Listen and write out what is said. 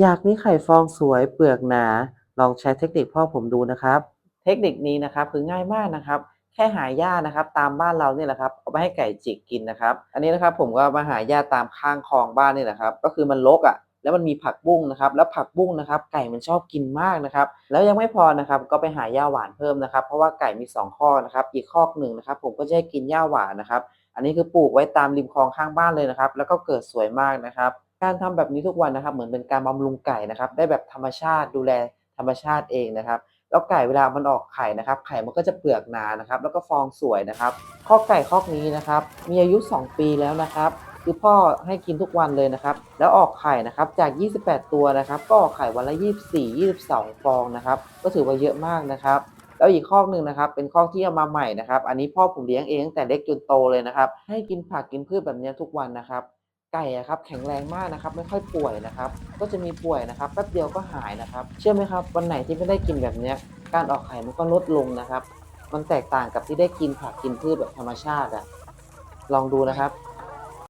อยากมีไข่ฟองสวยเปลือกหนา ลองใช้เทคนิคพ่อผมดูนะครับ เทคนิคนี้นะครับคือง่ายมากนะครับ แค่หาหญ้านะครับ ตามบ้านเราเนี่ยแหละครับเอาไปให้ไก่จิกกินนะครับ อันนี้นะครับผมก็มาหาหญ้าตามข้างคลองบ้านนี่แหละครับ ก็คือมันรกอะแล้วมันมีผักบุ้งนะครับ แล้วผักบุ้งนะครับ ไก่มันชอบกินมากนะครับ แล้วยังไม่พอนะครับ ก็ไปหาหญ้าหวานเพิ่มนะครับ เพราะว่าไก่มีสองข้อนะครับ อีกข้อหนึ่งนะครับ ผมก็จะให้กินหญ้าหวานนะครับ อันนี้คือปลูกไว้ตามริมคลองข้างบ้านเลยนะครับ แล้วก็เกิดสวยมากนะครับ การทำแบบนี้ทุกวันนะครับ เหมือนเป็นการบำรุงไก่นะครับ ได้แบบธรรมชาติดูแลธรรมชาติเองนะครับ แล้วไก่เวลามันออกไข่นะครับ ไข่มันก็จะเปลือกหนานะครับ แล้วก็ฟองสวยนะครับ ข้อไก่ข้อกนี้นะครับ มีอายุ 2 ปีแล้วนะครับ คือพ่อให้กินทุกวันเลยนะครับ แล้วออกไข่นะครับจาก 28 ตัวนะครับ ก็ออกไข่วันละ 24 22 ฟองนะครับ ก็ถือว่าเยอะมากนะครับแล้วอีกข้อหนึ่งนะครับ เป็นข้อที่เอามาใหม่นะครับ อันนี้พ่อผมเลี้ยงเองตั้งแต่เล็กจนโตเลยนะครับ ให้กินผักกินพืชแบบนี้ทุกวันนะครับ ไก่อะครับแข็งแรงมากนะครับ ไม่ค่อยป่วยนะครับ ก็จะมีป่วยนะครับแป๊บเดียวก็หายนะครับ เชื่อไหมครับ วันไหนที่ไม่ได้กินแบบนี้การออกไข่มันก็ลดลงนะครับ มันแตกต่างกับที่ได้กินผักกินพืชแบบธรรมชาติอะลองดูนะครับ